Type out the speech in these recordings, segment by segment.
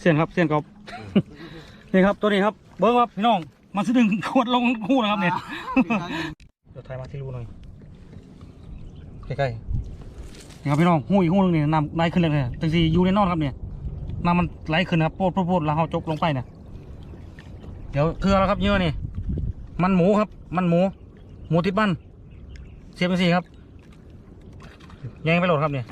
เสียนครับเสียนกอบนี่ครับตัวนี้ครับ เบิ้งครับพี่น้อง มันสิดึงขวดลงคู่นะครับเนี่ยเดี๋ยวถ่ายมาที่รูหน่อยใกล้ๆนี่ครับพี่น้องหูอีกหูหนึงเนี่ยน้ำไหลขึ้นเลยเนี่ยแต่สีอยู่ในนอนครับเนี่ยน้ำมันไหลขึ้นนะครับโปรดโปรดโปรดแล้วเราจกลงไปเนี่ยเดี๋ยวคืออะไรครับเยอะนี่มันหมูครับ มันหมู หมูติดบ้านเสียบไปสิครับแยงไปโหลดครับเนี่ย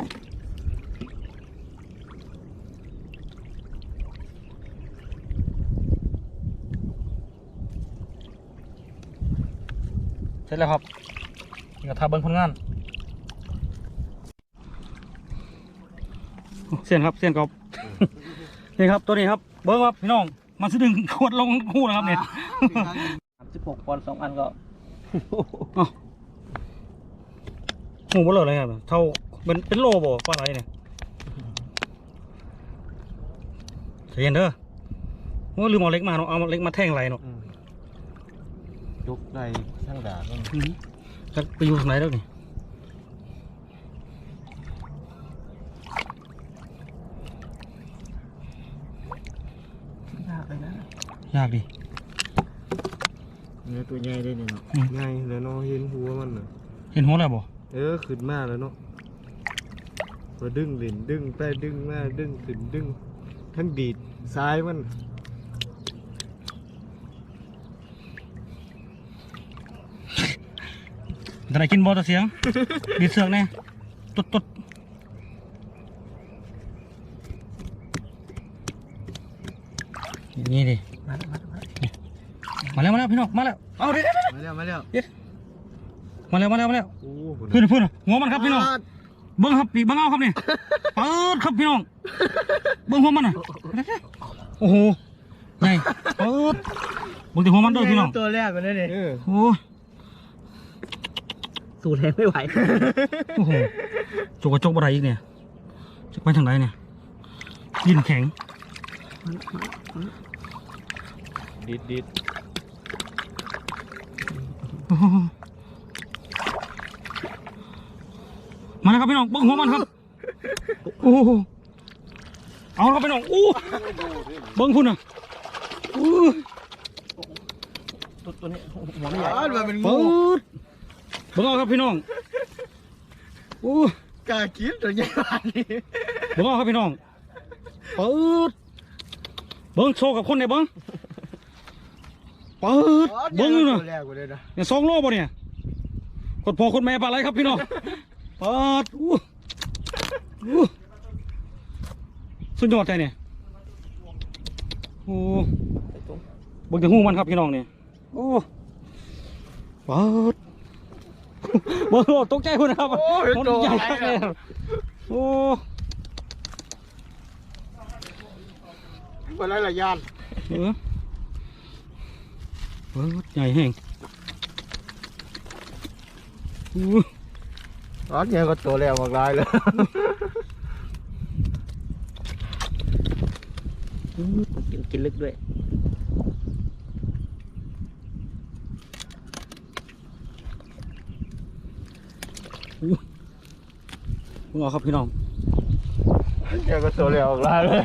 เสร็จแล้วครับนี่ก็ทาเบิ้งผลงานเสียนครับเสียนกอบนี่ครับตัวนี้ครับ เบิ้งครับพี่น้อง มันสิดึงขวดลงคู่นะครับเนี่ยสิบหกปอนด์สองอันก็อ้าวหูเบลอเลยครับเท่าเป็นเป็นโลบ่ปลาไหลเนี่ยใจเย็นเด้อว่าลืมเอาเล็กมาเนาะเอาเล็กมาแท่งไหลเนาะ ยกได้ทั้งดาบจะไปอยู่ทางไหนแล้วนี่ยากเลยนะยากดิเนื้อตัวใหญ่ได้เนี่ยเนาะอืมใหญ่แล้วเนาะเห็นหัวมันน่ะเห็นหัวแล้วบ่เออขึ้นมาแล้วเนาะมาดึงหลินดึงไปดึงมาดึงขึ้นดึงทั้งดีดซ้ายมัน จะได้กินบ่ตัวเสียง ดีดเสือกแน่ตุดตุดนี่ดิ มาแล้วมาแล้วมาแล้วมาแล้วมาแล้วพี่น้องมาแล้ว เอาเดี๋ยวเดี๋ยวมาแล้วมาแล้วมาแล้วมาแล้วมาแล้วโอ้โหเพื่อนเพื่อนหัวมันครับพี่น้องเบิ้งครับปีกเบิ้งเอาครับนี่เปิดครับพี่น้อง เบิ้งหัวมันน่ะโอ้โหใหญ่เปิดเบิ้งแต่หัวมันด้วยพี่น้องตัวแรกกันเลยเนี่ยเออโอ้ย สูดแรงไม่ไหว โอ้โหจกกระจกอะไรอีกเนี่ยจะไปทางไหนเนี่ยดินแข็งดีดดีดโอ้โหมาแล้วครับพี่น้องเบิ้งหัวมันครับ โอ้โหเอาครับพี่น้องอู้เบิ้งพุ่นอะอู้ตัวตัวนี้หัวไม่ใหญ่อ้าวมันเป็นเปิงูดเบิ้งเอาครับพี่น้องอู้กากินตัวใหญ่ขนาดนี้เบิ้งเอาครับพี่น้องเปิดเบิ้งโชว์กับคนเนี่ยเบิ้งเปิดเบิ้งอยู่นะตัวแรกกูเลยนะเนี่ยสองโลป่ะเนี่ยกดพอคนแม่ปลาไหลครับพี่น้องเปิดอู้อู้สุดยอดใจเนี่ยโอ้เบิ้งจะหูมันครับพี่น้องเนี่ยโอ้เปิด เบิ้งโอ้ตกใจคุณนะครับมันใหญ่ครับเนี่ยโอ้มาไล่ละยานเออเปิดใหญ่แห้งอู้อ๋อเนี่ยก็ตัวแล้วมากลายเลยกินกินลึกด้วย มึงเอาครับพี่น้องเจ้าก็ตัวเล้วออกลาเลย